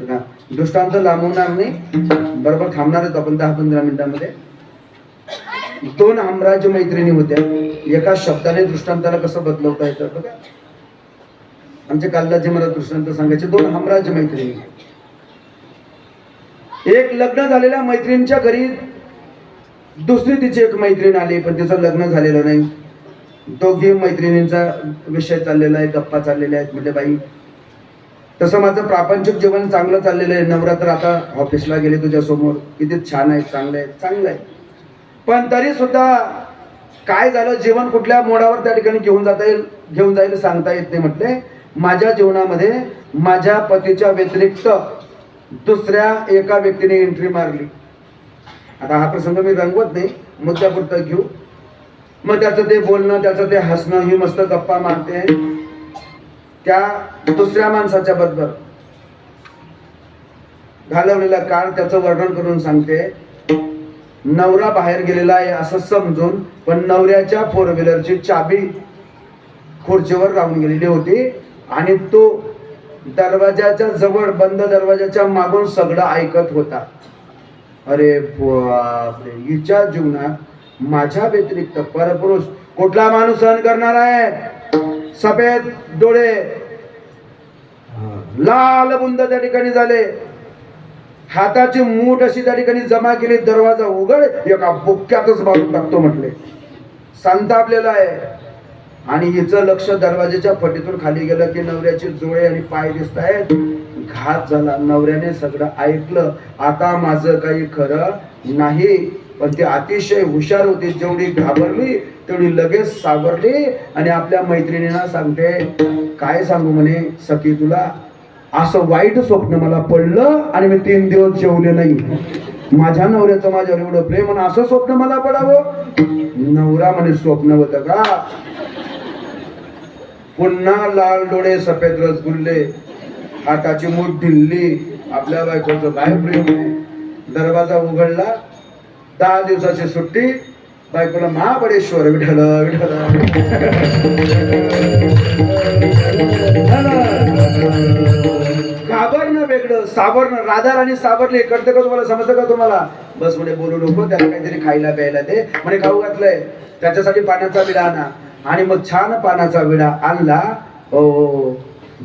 बरं का दृष्टांत लांबवणार नाही. बरोबर थांबणार आपण दहा पंधरा मिनिटांमध्ये. दोन आमराज्य मैत्रिणी होत्या. एका शब्दाने दृष्टांताला कसं बदलवता येतं बघा. आमचे कालदाचे मला दृष्टांत सांगायचे. दोन हमराज मैत्रिणी. एक लग्न झालेल्या मैत्रिणीच्या घरी दुसरी तिची एक मैत्रीण आली पण तिचं लग्न झालेलं नाही. दोघी मैत्रिणींचा विषय चाललेला आहे गप्पा चाललेल्या आहेत. म्हणजे बाई तसं माझं प्रापंचिक जीवन चांगलं चाललेलं आहे. नवरात्र आता ऑफिसला गेले तुझ्या समोर किती छान आहे चांगलं आहे चांगलं आहे. पण तरी सुद्धा काय झालं जीवन कुठल्या मोडावर त्या ठिकाणी घेऊन जाता येईल घेऊन जाईल सांगता येत नाही म्हटले. माझ्या जीवनामध्ये माझ्या पतीच्या व्यतिरिक्त दुसऱ्या एका व्यक्तीने एंट्री मारली. आता हा प्रसंग मी रंगवत नाही मुद्द्यापुरतं घेऊ. मग त्याचं ते बोलणं त्याचं ते हसणं ही मस्त गप्पा मारते. त्या दुसऱ्या माणसाच्या बद्दल घालवलेला काळ त्याचं वर्णन करून सांगते. नवरा बाहेर गेलेला आहे असं समजून पण नवऱ्याच्या फोर व्हीलरची चाबी खुर्चीवर राहून गेलेली होती आणि तो दरवाजाच्या जवळ बंद दरवाजाच्या मागून सगळं ऐकत होता. अरे हिच्या जीवनात माझ्या व्यतिरिक्त परपुरुष कुठला माणूस सहन करणार आहे? सफेद डोळे. लाल बुंद त्या ठिकाणी झाले. हाताची मूठ अशी त्या ठिकाणी जमा केली दरवाजा उघड एका बुक्क्यातच मारून टाकतो म्हटले. संतापलेला आहे. आणि हिचं लक्ष दरवाजेच्या पटीतून खाली गेलं की नवऱ्याचे जुळे आणि पाय दिसत आहेत. घात झाला. नवऱ्याने सगळं ऐकलं. आता माझं काही खरं नाही. पण ते अतिशय हुशार होती. जेवढी घाबरली तेवढी लगेच सावरली आणि आपल्या मैत्रिणींना सांगते काय सांगू म्हणे सखी तुला असं वाईट स्वप्न मला पडलं आणि मी तीन दिवस जेवले नाही. माझ्या नवऱ्याचं माझ्यावर एवढं प्रेम आणि असं स्वप्न मला पडावं. नवरा म्हणे स्वप्न होत का? पुन्हा लाल डोळे सफेद रसगुल्ले हाताची मूठ ढिल्ली. आपल्या बायकोचं काय प्रेम आहे? दरवाजा उघडला. दहा दिवसाची सुट्टी. बायकोला महाबळेश्वर विठल विठल घाबरणं वेगळं सावरणं. राधा राणी सावरली. कळतं का तुम्हाला? समजतं का तुम्हाला? बस म्हणे बोलू नको. त्याला काहीतरी खायला प्यायला दे. म्हणे खाऊ घातलंय. त्याच्यासाठी पाण्याचा विडा आणा. आणि मग छान पानाचा विडा आणला. हो, हो, हो.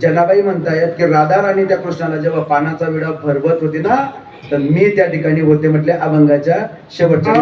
जनाबाई म्हणतायत की राधा राणी त्या कृष्णाला जेव्हा पानाचा विडा भरवत होती ना तर मी त्या ठिकाणी होते म्हटले अभंगाच्या शेवटच्या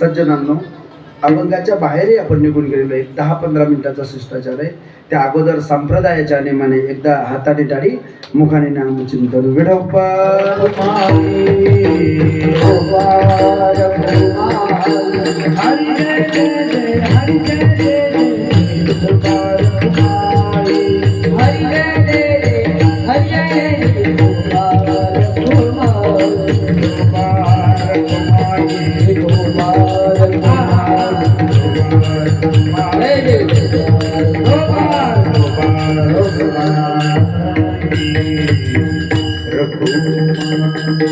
सज्जनांनो अभंगाच्या बाहेरही आपण निघून गेलेलो आहे. दहा पंधरा मिनिटाचा शिष्टाचार आहे. त्या अगोदर संप्रदायाच्या नियमाने एकदा हाताने टाळी मुखाने नामचिंतन विडोपार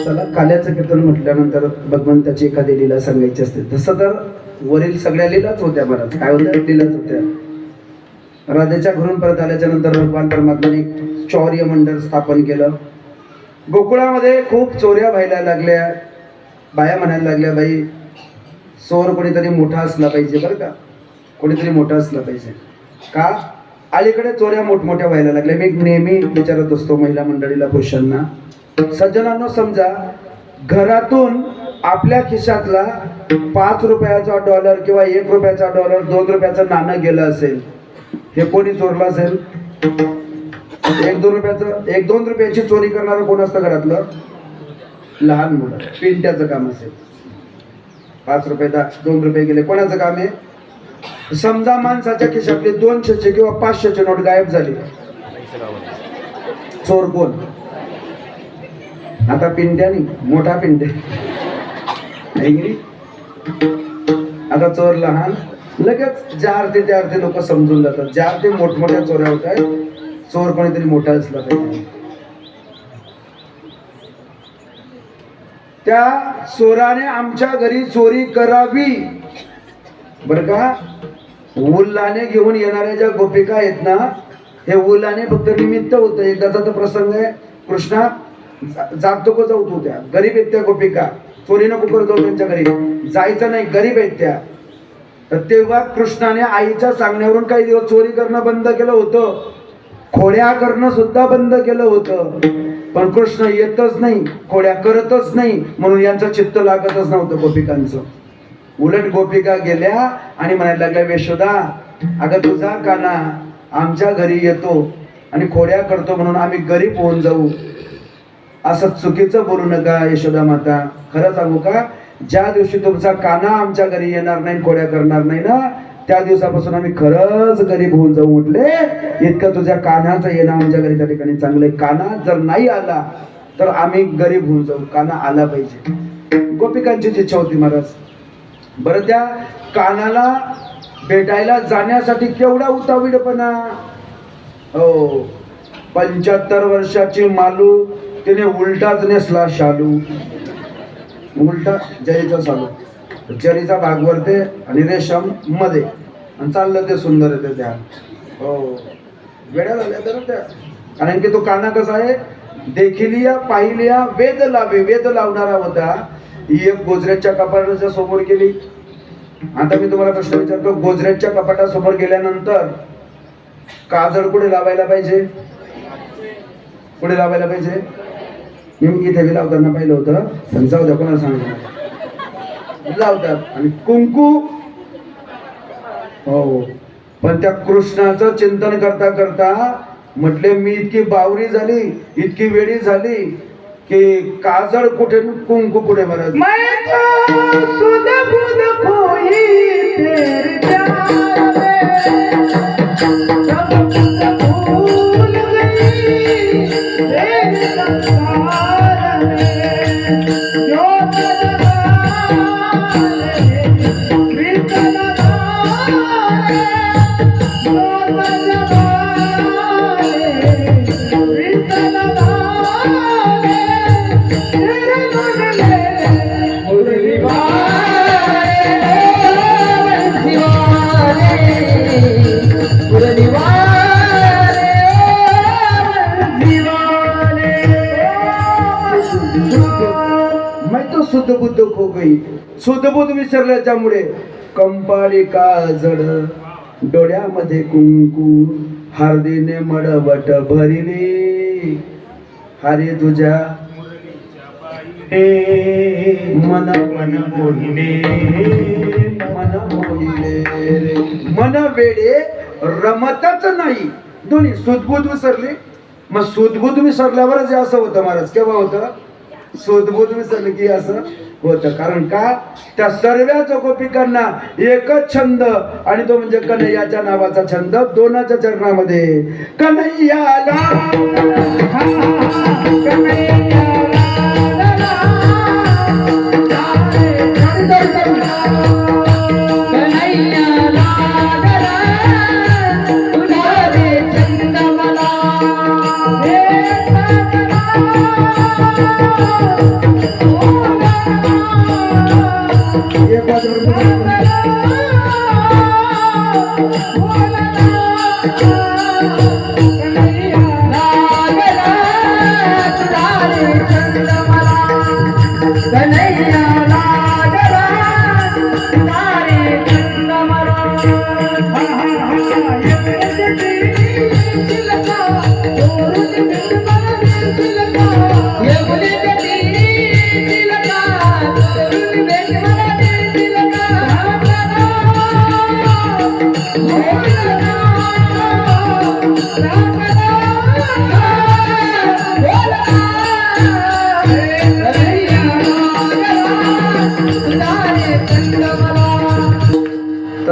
चला काल्याचं कीर्तन म्हटल्यानंतर भगवंताची एखादी लीला सांगायची असते. तसं तर वरील सगळ्या लीलाच होत्या बऱ्याच काय होत्या? लीलाच होत्या. राजाच्या घरून परत आल्याच्यानंतर भगवान परमात्माने चौर्य मंडळ स्थापन केलं. गोकुळामध्ये खूप चोऱ्या व्हायला लागल्या. बाया म्हणायला लागल्या बाई चोर कोणीतरी मोठा असला पाहिजे बरं का? कोणीतरी मोठा असला पाहिजे. का? अलीकडे चोऱ्या मोठमोठ्या व्हायला लागल्या. मी नेहमी विचारत असतो महिला मंडळीला पुरुषांना सज्जनांनो समजा घरातून आपल्या खिशातला पाच रुपयाचा डॉलर किंवा एक रुपयाचा डॉलर दोन रुपयाचं नाणं गेलं असेल हे कोणी चोरलं असेल? एक दोन रुपयाचं एक दोन रुपयाची चोरी करणारं कोण असतं घरातलं? लहान मुलं पिंट्याचं काम असेल. पाच रुपये दहा दोन रुपये गेले कोणाचं काम आहे? समजा माणसाच्या खिशातले दोनशेचे किंवा पाचशेचे नोट गायब झाली. चोर कोण? आता पिंट्यानी मोठा पिंट्या. नाही? आता चोर लहान. लगेच ज्या अर्थे त्या अर्थे लोक समजून जातात. ज्या अर्थे मोठमोठ्या चोऱ्या होत आहेत. चोर कोणीतरी मोठा असला पाहिजे. त्या चोराने आमच्या घरी चोरी करावी. बर का? उल्लाने घेऊन येणाऱ्या ज्या गोपिका आहेत ना हे उल्लाने फक्त निमित्त होतं. एकदाचा तर प्रसंग आहे. कृष्णा जा- को का जाऊ तू त्या. गरीब आहेत त्या गोपिका. चोरी नको करत जाऊ त्यांच्या घरी. जायचं नाही गरीब आहेत त्या. तर तेव्हा कृष्णाने आईच्या सांगण्यावरून काही दिवस चोरी करणं बंद केलं होतं. खोड्या करणं सुद्धा बंद केलं होतं. पण कृष्ण येतच नाही खोड्या करतच नाही म्हणून यांचं चित्त लागतच नव्हतं गोपिकांचं. उलट गोपिका गेल्या आणि म्हणायला लागल्या वेशोदा अगं तुझा काना आमच्या घरी येतो आणि खोड्या करतो म्हणून आम्ही गरीब होऊन जाऊ. असं चुकीचं बोलू नका यशोदा माता. खरं सांगू का ज्या दिवशी तुमचा काना आमच्या घरी येणार नाही कोड्या करणार नाही ना त्या दिवसापासून आम्ही खरंच गरीब होऊन जाऊ म्हटले इतकं तुझ्या कानाचं येणं आमच्या घरी त्या ठिकाणी चांगलं काना जर नाही आला तर आम्ही गरीब होऊन जाऊ. काना आला पाहिजे. गोपिकांची इच्छा होती महाराज. बरं त्या कानाला भेटायला जाण्यासाठी केवढा उतावीडपणा हो पंच्याहत्तर वर्षाची मालू तिने उलटाच नेसला शालू. उलटा जरीचा चालू. जरीचा भाग वरते आणि रेशममध्ये. आणि चाललं ते सुंदर येते त्या हो. वेड्या झाल्या तर त्या. कारण की तो काना कसा आहे? देखिलिया पाहिलिया वेद लावे वेद लावणारा होता. ही एक गोजऱ्याच्या कपाटाच्या समोर गेली. आता मी तुम्हाला प्रश्न विचारतो गोजऱ्याच्या कपाटासमोर गेल्यानंतर काजळ कुठे लावायला पाहिजे? कुठे लावायला पाहिजे? मी इथे लावताना पाहिलं होतं पण जाऊ द्या कोणाला सांगणार? लावतात. आणि कुंकू. हो, हो पण त्या कृष्णाचं चिंतन करता करता म्हटले मी इतकी बावरी झाली इतकी वेळी झाली की काजळ कुठे कुंकू कुठे बरं बुद्ध विसरल्याच्यामुळे कंपाळी काजळ डोळ्यामध्ये कुंकू. हार्दीने मडवट भरिली. हरे तुझ्या मन मन मोहिले मन मोहिले. मन वेडे रमतच नाही. दोन्ही सुदबुद विसरले. मग सुदबुद विसरल्यावरच असं होतं महाराज. केव्हा होतं? शोधबोध विसरले की असं होतं. कारण का? त्या सर्वच गोपिकांना एकच छंद आणि तो म्हणजे कन्हैयाच्या नावाचा छंद दोनाच्या चरणामध्ये. कन्हैयाला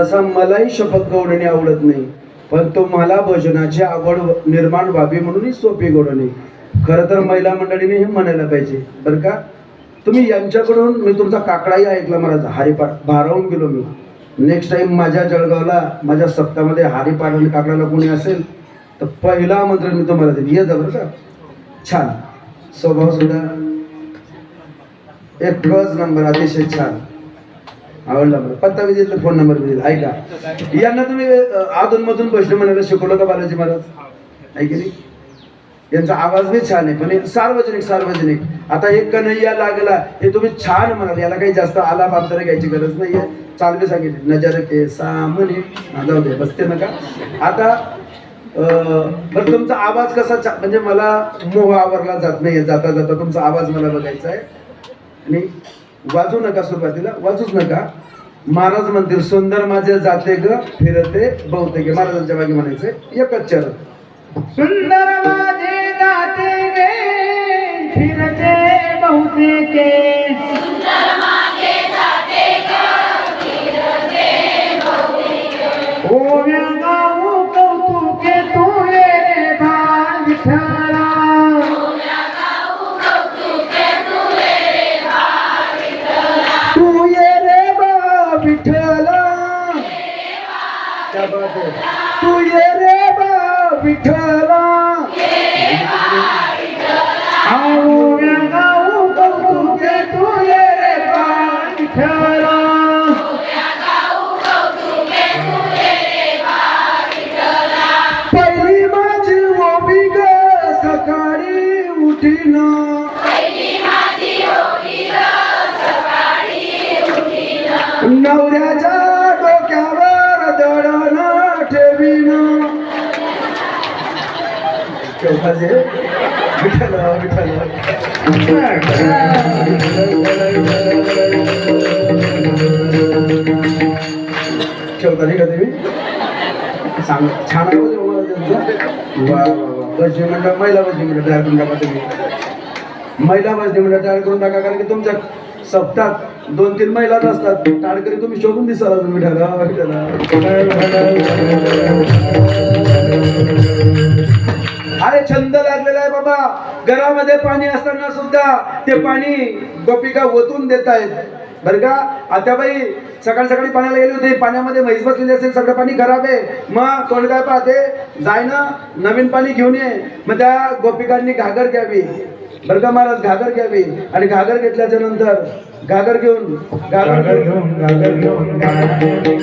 तसा मलाही शपथ गौडणे आवडत नाही. पण तो मला भजनाची आवड निर्माण व्हावी म्हणून ही सोपी गौडणे खरं तर महिला मंडळीने हे म्हणायला पाहिजे. बरं का? तुम्ही यांच्याकडून मी तुमचा काकडाही ऐकला मला हरिपाठ भारावून गेलो मी. नेक्स्ट टाइम माझ्या जळगावला माझ्या सप्तामध्ये हरिपाठ आणि काकडाला कोणी असेल तर पहिला आमंत्रण मी तुम्हाला देईन. ये बरं का? छान. स्वभाव सुद्धा एकच नंबर अतिशय छान. आवडला पत्ता बी दिला फोन नंबर बी दिला ऐका. यांना तुम्ही अधून मधून प्रश्न म्हणायला शिकवलं का बालाजी महाराज? ऐक नाही? यांचा आवाज बी छान आहे पण सार्वजनिक सार्वजनिक. आता एक कन्हैया लागला हे तुम्ही छान म्हणाल. याला काही जास्त आलाप अंतर घ्यायची गरज नाहीये. चाल बी सांगितली. नजर के सामने. जाऊ दे बसते नका आता बरं तुमचा आवाज कसा म्हणजे मला मोह आवरला जात नाहीये. जाता जाता तुमचा आवाज मला बघायचा आहे. आणि वाजू नका सुरुवातीला वाजूच नका. महाराज म्हणतील सुंदर माझे जाते ग फिरते बहुतेक. महाराजांच्या मागे म्हणायचंय. एकच चरण. सुंदर माझे जाते गे फिरते बहुतेके. ओव्या तू ये रे बा विठ्ठला. केव्हाचे? विठ्ठला, ठेवता नाही का तुम्ही सांग छान आवाज आहे हो त्यांचा. वा वा महिला भजनी मंडळ तयार करून टाका तुम्ही. महिला भजनी मंडळ तयार करून टाका कारण की तुमच्या सप्ताहात दोन तीन महिलाच असतात. टाळकरी तुम्ही शोधून दिसाला तुम्ही ठरा अरे छंद लागलेला आहे बाबा. घरामध्ये पाणी असताना सुद्धा ते पाणी गोपिका ओतून देत आहेत बरं का? आता बाई सकाळी सकाळी पाण्याला गेली होती. पाण्यामध्ये म्हैस बसलेली असेल सगळं पाणी खराब आहे. मग कोण काय पाहते? जाय ना नवीन पाणी घेऊन ये. मग त्या गोपिकांनी घागर घ्यावी बरं का महाराज घागर घ्यावी आणि घागर घेतल्याच्या नंतर घागर घेऊन घागर घेऊन घागर घेऊन घागर घेऊन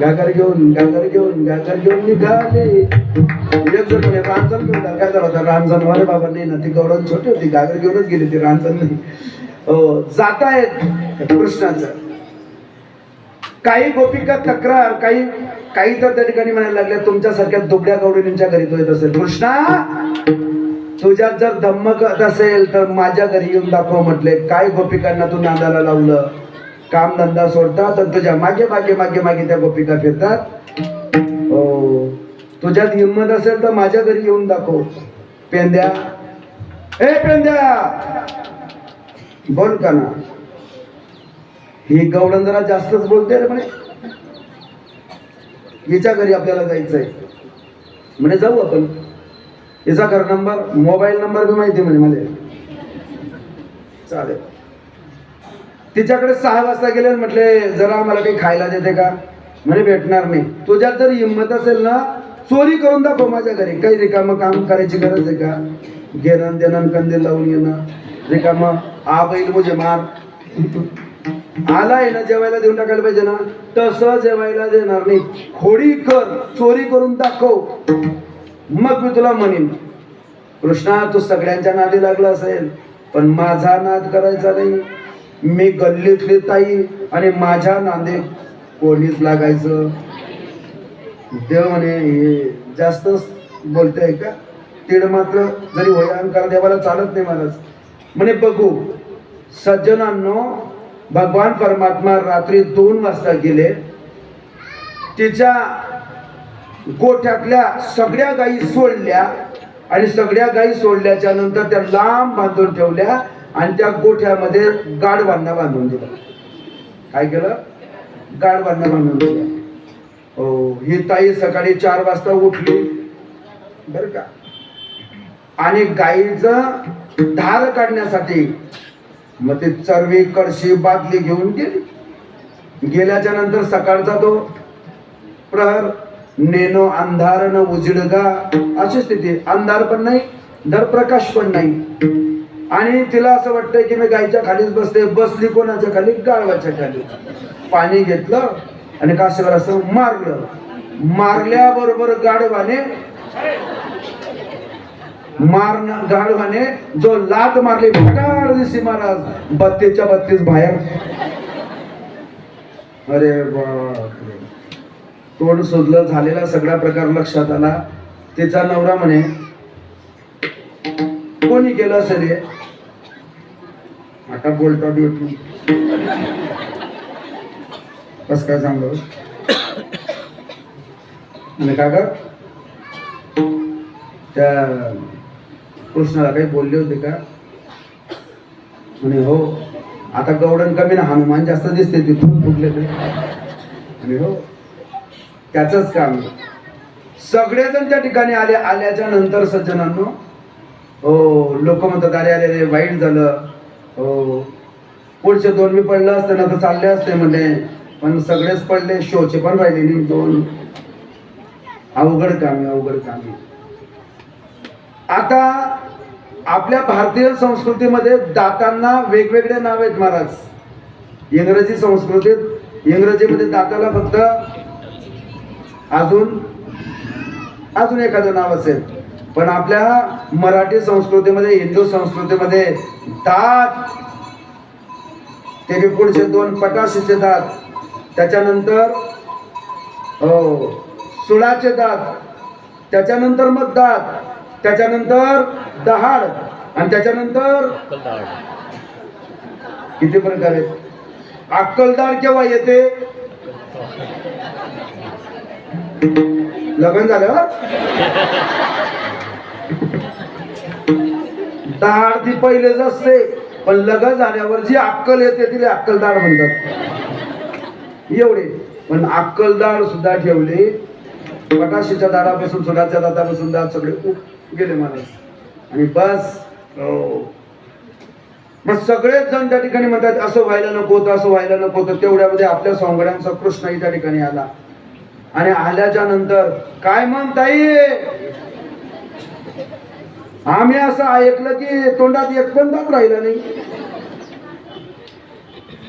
घागर घेऊन घागर घेऊन घागर घेऊन निघाले. एक जण म्हणे रांजण घेऊन जा. काय झालं होतं? रांजण वाले बाबा नाही ना ती गवडण छोटी होती गागर घेऊनच गेली ती रांजण नाही. हो जातायत कृष्णाचं काही गोपिका तक्रार काही काही तर त्या ठिकाणी म्हणायला लागल्या तुमच्यासारख्या दुबड्या गवडींच्या घरी तो येत असेल. कृष्णा तुझ्यात जर धम्मक असेल तर माझ्या घरी येऊन दाखव म्हटले. काय गोपिकांना तू नादाला लावलं? काम धंदा सोडतात तर तुझ्या मागे मागे मागे मागे त्या गोपिका फिरतात. हो. तुझ्यात हिंमत असेल तर माझ्या घरी येऊन दाखव. पेंद्या. ए पेंद्या! बोल का ना ही गवडण जरा जास्तच बोलते रे म्हणे. हिच्या घरी आपल्याला जायचंय. म्हणे जाऊ आपण. हिचा घर नंबर मोबाईल नंबर बी माहिती म्हणे मला. चालेल. तिच्याकडे सहा वाजता गेले म्हटले जरा आम्हाला काही खायला देते का? म्हणे भेटणार नाही. तुझ्यात जर हिंमत असेल ना चोरी करून दाखव माझ्या घरी. काही रिकामं काम करायची गरज आहे का? घेणं देणं कंदील लावून येणं रिकामं. आ बैल मुझे मार. आलाय ना जेवायला देऊन टाकायला पाहिजे ना. तसं जेवायला देणार नाही. खोडी कर चोरी करून दाखव. मग मी तुला म्हणेन. कृष्णा तू सगळ्यांच्या नादी लागला असेल पण माझा नाद करायचा नाही. मी गल्लीतली ताई आणि माझ्या नांदे कोणीच लागायचं. देव म्हणे हे जास्त बोलतोय का? तिड मात्र जरी होय अंकार देवाला चालत नाही महाराज. म्हणे बघू सज्जनांनो भगवान परमात्मा रात्री दोन वाजता गेले. तिच्या गोठ्यातल्या सगळ्या गायी सोडल्या आणि सगळ्या गायी सोडल्याच्या नंतर त्या लांब बांधून ठेवल्या. आणि त्या गोठ्यामध्ये गाडवांना बांधून दिलं. काय केलं? गाडवांना बांधून दिलं. हो ही ताई सकाळी चार वाजता उठली. बर का? आणि गाईचं धार काढण्यासाठी मग ते चरवी कळशी बादली घेऊन गेली. गेल्याच्यानंतर सकाळचा तो प्रहर नेनो अंधार न उजिडगा अशी स्थिती. अंधार पण नाही दर प्रकाश पण नाही. आणि तिला असं वाटतंय की मी गायच्या खालीच बसते बसली कोणाच्या खाली? गाळवाच्या खाली. पाणी घेतलं आणि काशीवर असं मारलं. मारल्याबरोबर गाढवाने मारण गाढवाने जो लात मारली भटार दिसी महाराज. बत्तीच्या बत्तीस बाहेर. अरे बापरे. तोंड शोधलं झालेला सगळा प्रकार लक्षात आला. तिचा नवरा म्हणे कोणी केलं असेल आता बोलता बी येत नाही कस काय सांगतो म्हणे काका त्या कृष्णाला काही बोलले होते का? म्हणे हो आता गवडण कमी ना हनुमान जास्त दिसते तिथून फुटले ते आणि हो त्याचंच काम सगळेजण त्या ठिकाणी आले आल्याच्यानंतर सज्जनांनो हो लोक म्हणतात अरे अरे अरे वाईट झालं. हो. पुढचे दोन मी पडलं असते ना तर चालले असते म्हणजे पण सगळेच पडले शोचे पण राहिले नाही दोन. अवघड काम आहे अवघड कामे. आता आपल्या भारतीय संस्कृतीमध्ये दातांना वेगवेगळे नाव आहेत महाराज. इंग्रजी संस्कृतीत इंग्रजीमध्ये दाताला फक्त अजून अजून एखादं नाव असेल. पण आपल्या मराठी संस्कृतीमध्ये हिंदू संस्कृतीमध्ये दात ते पुढचे दोन पटाशीचे दात त्याच्यानंतर हो, सुळाचे दात त्याच्यानंतर मग दात त्याच्यानंतर दहाड आणि त्याच्यानंतर किती प्रकार आहेत अक्कलदार केव्हा येते? लग्न झालं? दाढ ती पहिलेच असते पण लग्न झाल्यावर जी अक्कल येते तिला अक्कलदार म्हणतात. एवढे. पण अक्कलदार सुद्धा ठेवले पटाशीच्या दारापासून सुडाच्या दातापासून दात सगळे उप गेले महाराज आणि बस. हो. मग सगळेच जण त्या ठिकाणी म्हणतात असं व्हायला नको होतं असं व्हायला नको होतं. तेवढ्यामध्ये आपल्या सोंगड्यांचा कृष्णही त्या ठिकाणी आला. आणि आल्याच्यानंतर काय म्हणताई आम्ही असं ऐकलं की तोंडात एक पण दात राहिला नाही.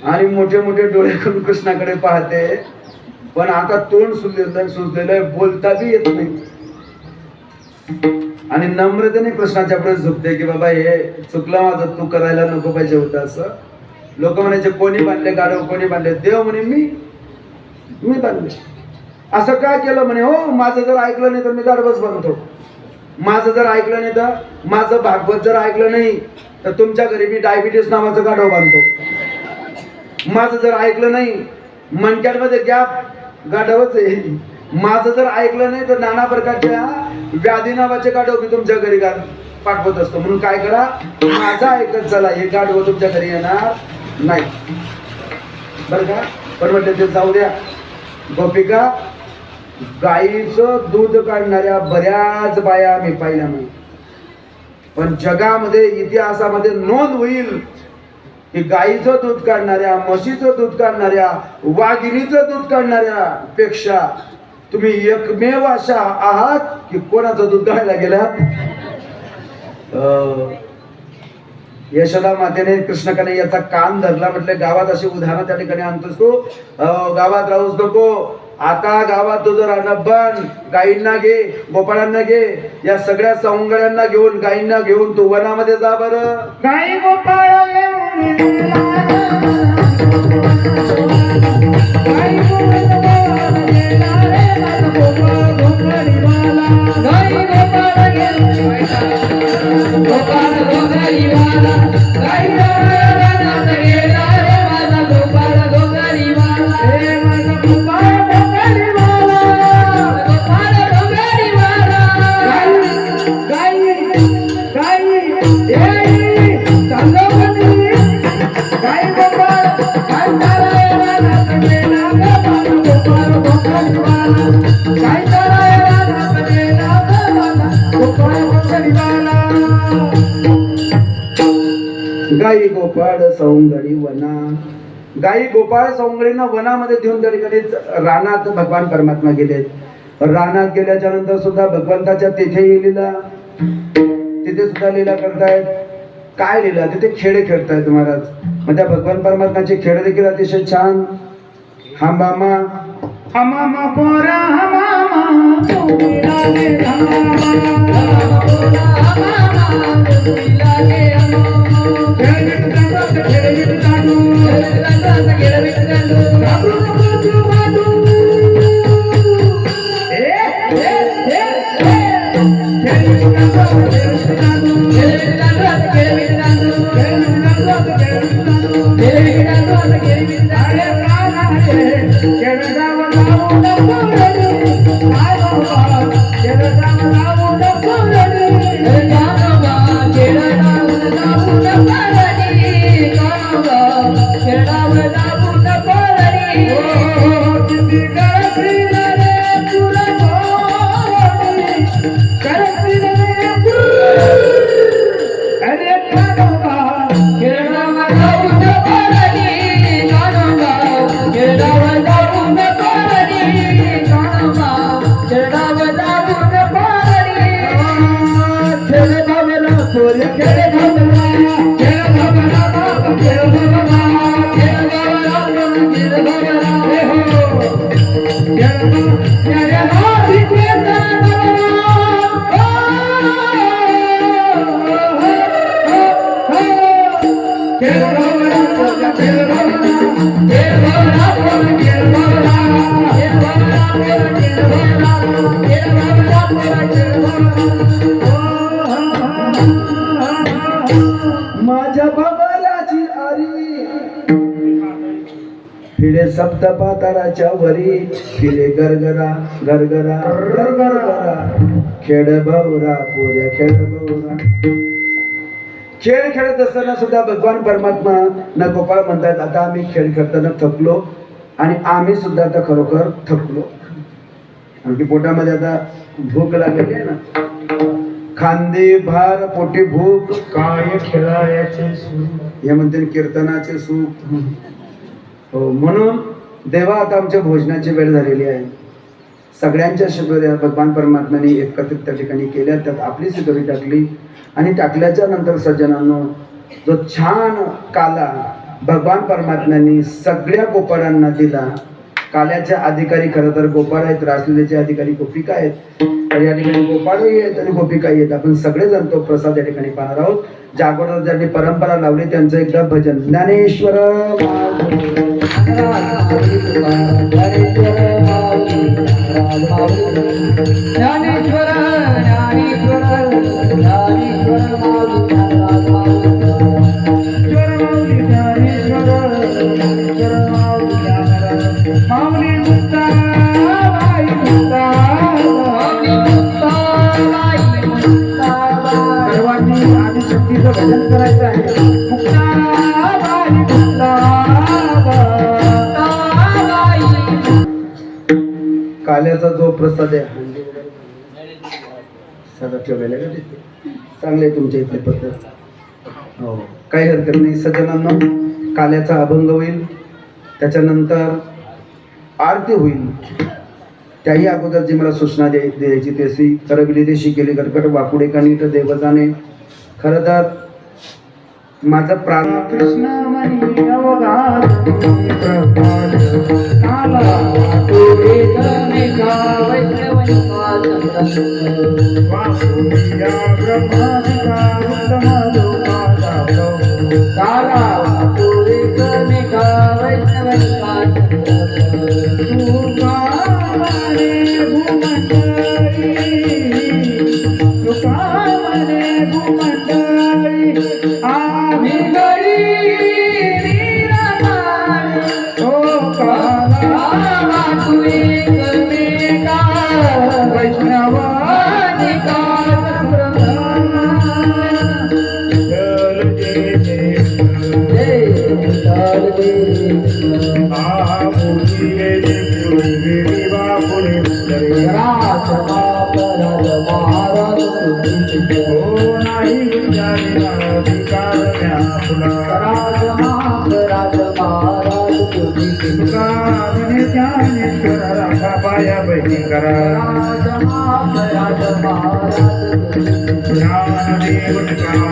आणि मोठे मोठे डोळे करून कृष्णाकडे पाहते. पण आता तोंड सुजलेलं सुजलेलं आहे, बोलता बी येत नाही. आणि नम्रतेने कृष्णाच्या पुढे झुकते की बाबा हे चुकलं माझं तू करायला नको पाहिजे होतं असं. लोक म्हणायचे कोणी बांधले गाडव कोणी बांधले देव? म्हणे मी मी बांधले. असं काय केलं म्हणे? हो माझं जर ऐकलं नाही तर मी गाडवच बांधतो. माझं जर ऐकलं नाही तर माझं भागवत जर ऐकलं नाही तर तुमच्या घरी मी डायबिटीस नावाचं गाढव बांधतो. माझं जर ऐकलं नाही मणक्यांमध्ये गॅप गाढवच आहे. माझं जर ऐकलं नाही तर नाना प्रकारच्या व्याधी नावाचे गाढव मी तुमच्या घरी गा पाठवत असतो. म्हणून काय करा माझं ऐकत चला हे गाढव तुमच्या घरी येणार नाही. बरं का? पण म्हटलं ते जाऊ द्या. गोपिका गाईचं दूध काढणाऱ्या बऱ्याच बाया मी पाहिल्या नाही पण जगामध्ये इतिहासामध्ये नोंद होईल की गाईचं दूध काढणाऱ्या म्हशीचं दूध काढणाऱ्या वाघिणीचं दूध काढणाऱ्या पेक्षा तुम्ही एकमेव अशा आहात की कोणाचं दूध काढायला गेलात यशोदा मातेने कृष्णकाने याचा कान धरला. म्हटलं गावात अशी उदाहरणं त्या ठिकाणी आणतोस तू. गावात राहूच नको. आता गावात तुझं राहणं बंद. गाईंना घे गोपाळांना घे. या सगळ्या सवंगड्यांना घेऊन गाईंना घेऊन तू वनामध्ये जा बरं. गाई गोपाळ गोपाळ गाई गोपाळ सौंगडी वना. गाई गोपाळ सौंदडीनं वनामध्ये देऊन त्या ठिकाणी रानात भगवान परमात्मा गेलेत रानात गेल्याच्यानंतर सुद्धा भगवंताच्या तिथेही लिहिला तिथे सुद्धा लीला करतायत. काय लिहिलं तिथे खेळ खेळतायत महाराज. मग त्या भगवान परमात्माचे खेळ देखील अतिशय छान. हांबामा हमाम पोरा हमामा रघुवीरा रे हमामा हमाम पोरा हमामा रघुवीरा रे हमामा जगत जगत जगत जानू जगत जगत जगत வந்தா सप्त पाताळाच्या वरी फिरे गरगरा गरगरा गरगरा. खेळ भाऊरा पोऱ्या खेळ भाऊरा खेळ खेळत असताना सुद्धा भगवान परमात्मा ना गोपाळ म्हणतात. आता आम्ही खेळ खेळताना थकलो आणि आम्ही सुद्धा आता खरोखर थकलो. आणखी पोटामध्ये आता भूक लागलेली आहे ना. खांदे भार पोटी भूक. काय खेळायचे हे म्हणते कीर्तनाचे सुख. हो म्हणून देवा आता आमच्या भोजनाची वेळ झालेली आहे. सगळ्यांच्या शिबिर भगवान परमात्म्याने एकत्रित त्या ठिकाणी केल्या त्यात आपली शिबिरी टाकली आणि टाकल्याच्या नंतर सज्जनांनो जो छान काला भगवान परमात्म्यांनी सगळ्या गोपाळांना दिला काल्याचे अधिकारी खरं तर गोपाळ आहेत रासलेचे अधिकारी गोपिका आहेत तर या ठिकाणी गोपाळही आहेत आणि गोपिकाही आहेत. आपण सगळेजण तो प्रसाद या ठिकाणी पाहणार आहोत. जागोर ज्यांनी परंपरा लावली त्यांचं एकदा भजन. ज्ञानेश्वर ज्ञानेश्वर ज्ञानेश्वर ज्ञानेश्वर माऊली मुक्ता सर्वांनी आदिशक्तीचं भजन करायचं आहे काल्याचा जो प्रसाद आहे. सदा ठेवायला आहे का तिथे? चांगले आहे तुमच्या इथले पद्धत हो. काही हरकत नाही. सज्जनांना काल्याचा अभंग होईल. त्याच्यानंतर आरती होईल. त्याही अगोदर जी मला सूचना द्याय द्यायची त्याची करविली देशी केली कर्कट वाकुडे कानीट देवजाने. खरं तर माझं प्राण कृष्ण मनी अवघात प्रभात काला. तुरीत मेघा वैष्णवनिका वासुया ब्रह्मादिका उत्तम लोका काला. Thank you.